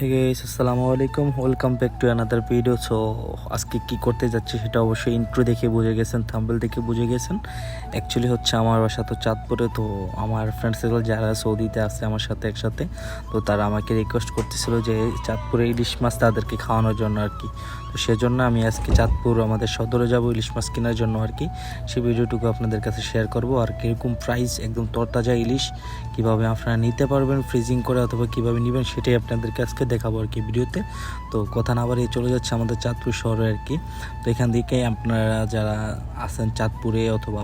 হে guys আসসালামু আলাইকুম। Welcome back to another video so আজকে কি করতে যাচ্ছি সেটা অবশ্যই ইন্ট্রো দেখে বুঝে গেছেন থাম্বেল দেখে বুঝে গেছেন। অ্যাকচুয়ালি হচ্ছে আমার বাসা তো চাঁদপুরে, তো আমার ফ্রেন্ড সার্কেল যারা সৌদিতে আছে আমার সাথে একসাথে, তো তারা আমাকে রিকোয়েস্ট করতেছিল যে চাঁদপুরে ইলিশ মাছ তাদেরকে খাওয়ানোর জন্য আর কি। তো সেজন্য আমি আজকে চাঁদপুর আমাদের সদরে যাব ইলিশ মাছ কেনার জন্য আর কি। সেই ভিডিওটুকু আপনাদের কাছে শেয়ার করব। আর কীরকম প্রাইস একদম তরতাজা ইলিশ, কীভাবে আপনারা নিতে পারবেন ফ্রিজিং করে অথবা কীভাবে নেবেন, সেটাই আপনাদেরকে আজকে দেখাবো আর কি ভিডিওতে। তো কথা না বাড়িয়ে চলে যাচ্ছে আমাদের চাঁদপুর শহরে আর কি। তো এখান থেকে আপনারা যারা আছেন চাঁদপুরে অথবা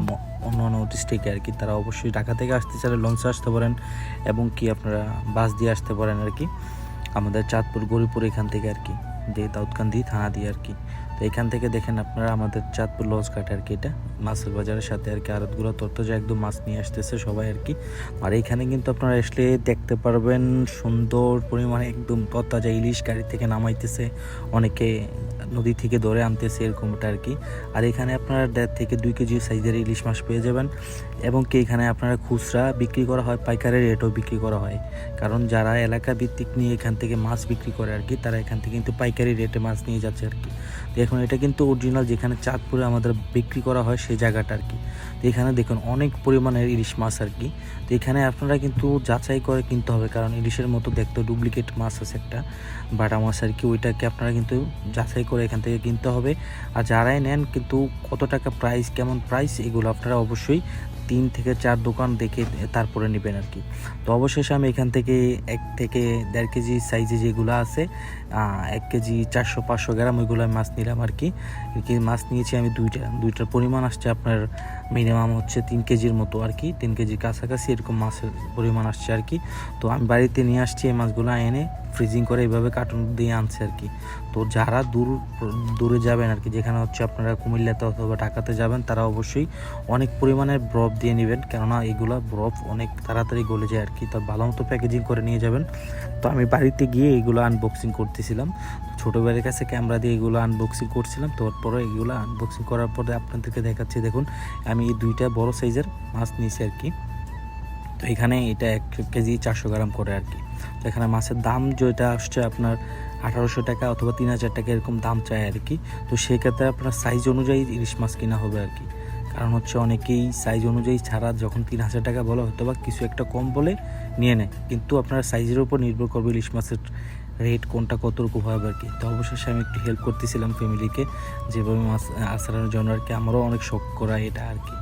অন্য অন্য ডিস্ট্রিক্টে আর কি, তারা অবশ্যই ঢাকা থেকে আসতে চাইলে লঞ্চে আসতে পারেন এবং কি আপনারা বাস দিয়ে আসতে পারেন আর কি। আমাদের চাঁদপুর গরিপুর এখান থেকে আর কি যে দাউদকান্দি থানা দিয়ে আর কি। তো এখান থেকে দেখেন আপনারা আমাদের চাঁদপুর লঞ্চ ঘাট আর কি এটা। মাছের বাজারের সাথে আর কি আড়তগুলো তরতাজা একদম মাছ নিয়ে আসতেছে সবাই আর কি। আর এখানে কিন্তু আপনারা আসলে দেখতে পারবেন সুন্দর পরিমাণে একদম তরতাজা ইলিশ গাড়ি থেকে নামাইতেছে অনেকে। নদী থেকে ধরে আনতেছে এরকমটা আর কি। আর এখানে আপনারা দেড় থেকে দুই কেজি সাইজের ইলিশ মাছ পেয়ে যাবেন এবং কি এখানে আপনারা খুচরা বিক্রি করা হয়, পাইকারি রেটও বিক্রি করা হয়। কারণ যারা এলাকা ভিত্তিক নিয়ে এখান থেকে মাছ বিক্রি করে আর কি, তারা এখান থেকে কিন্তু পাইকারি রেটে মাছ নিয়ে যাচ্ছে আর কি। তো এখন এটা কিন্তু অরিজিনাল যেখানে চাঁদপুরে আমাদের বিক্রি করা হয় সেই জায়গাটা আর কি। তো এখানে দেখুন অনেক পরিমাণের ইলিশ মাছ আর কি। তো এখানে আপনারা কিন্তু যাচাই করে কিনতে হবে, কারণ ইলিশের মতো দেখতে ডুপ্লিকেট মাছ আছে একটা, বাটা মাছ আর কি, ওইটাকে আপনারা কিন্তু যাচাই করে এখান থেকে কিনতে হবে। আর যারাই নেন কিন্তু কত টাকা প্রাইস কেমন প্রাইস এগুলো আপনারা অবশ্যই তিন থেকে চার দোকান দেখে তারপরে নেবেন আর কি তো অবশেষে আমি এখান থেকে এক থেকে দেড় কেজি সাইজে যেগুলো আছে এক কেজি চারশো পাঁচশো গ্রাম ওইগুলো আমি মাছ নিলাম আর কি মাছ নিয়েছি আমি দুইটা, দুইটার পরিমাণ আসছে আপনার মিনিমাম হচ্ছে তিন কেজির মতো আর কি তিন কেজির কাছাকাছি এরকম মাছের পরিমাণ আসছে আর কি তো আমি বাড়িতে নিয়ে আসছি এই মাছগুলো এনে। ফ্রিজিং করে এইভাবে কার্টুন দিয়ে আনছে আর কি। তো যারা দূর, দূরে যাবেন আর কি, যেখানে হচ্ছে আপনারা কুমিল্লাতে অথবা ঢাকাতে যাবেন, তারা অবশ্যই অনেক পরিমাণে বরফ দিয়ে নেবেন। কেননা এগুলো বরফ অনেক তাড়াতাড়ি গলে যায় আর কি। তার ভালো মতো প্যাকেজিং করে নিয়ে যাবেন। তো আমি বাড়িতে গিয়ে এগুলো আনবক্সিং করতেছিলাম। ছোটো ভাইয়ের কাছে ক্যামেরা দিয়ে এগুলো আনবক্সিং করছিলাম। তারপরে এগুলো আনবক্সিং করার পরে আপনাদেরকে দেখাচ্ছি। দেখুন, আমি এই দুইটা বড় সাইজের মাছ নিয়েছি আর কি। তো এখানে এটা এক কেজি চারশো গ্রাম করে আর কি। তো এখানে মাছের দাম যেটা আসছে আপনার আঠারোশো টাকা অথবা তিন হাজার টাকা এরকম দাম চায় আর কি। তো সেক্ষেত্রে আপনার সাইজ অনুযায়ী ইলিশ মাছ কিনা হবে আর কি। কারণ হচ্ছে অনেকেই সাইজ অনুযায়ী ছাড়া যখন তিন হাজার টাকা বলা হয়তো বা কিছু একটা কম বলে নিয়ে নেয়। কিন্তু আপনার সাইজের উপর নির্ভর করবে ইলিশ মাছের রেট কোনটা কতটুকু হবে আর কি। তো অবশেষে আমি একটু হেল্প করতেছিলাম ফ্যামিলিকে যেভাবে মাছ আসানোর জন্য আর কি। আমারও অনেক শখ করা এটা আর কি।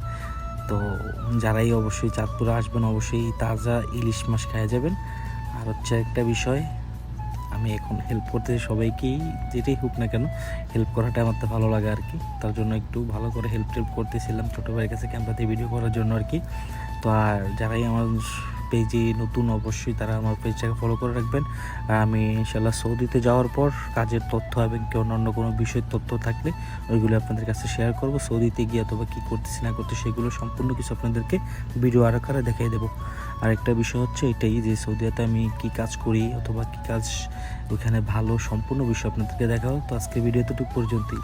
তো যারাই অবশ্যই চাঁদপুরে আসবেন, অবশ্যই তাজা ইলিশ মাছ খাওয়া যাবেন। আর হচ্ছে একটা বিষয়, আমি এখন হেল্প করতে সবাইকেই যেটাই হোক না কেন হেল্প করাটা আমার তো ভালো লাগে আর কি তার জন্য একটু ভালো করে হেল্প টেল্প করতেছিলাম ছোটো ভাইয়ের কাছে ক্যামেরাতে ভিডিও করার জন্য আর কি তো আর যারাই আমার পেজে নতুন অবশ্যই তারা আমার পেজটাকে ফলো করে রাখবেন। আর আমি ইনশাল্লাহ সৌদিতে যাওয়ার পর কাজের তথ্য এবং কি অন্যান্য কোনো বিষয়ের তথ্য থাকলে ওইগুলো আপনাদের কাছে শেয়ার করব। সৌদিতে গিয়ে অথবা কী করতেছি, না করতে সেগুলো সম্পূর্ণ কিছু আপনাদেরকে ভিডিও আকারে দেখাই দেবো। আরেকটা বিষয় হচ্ছে এটাই যে সৌদিয়াতে আমি কি কাজ করি অথবা কি কাজ ওখানে ভালো সম্পূর্ণ বিষয় আপনাদেরকে দেখাও তো আজকে ভিডিও তো পর্যন্তই।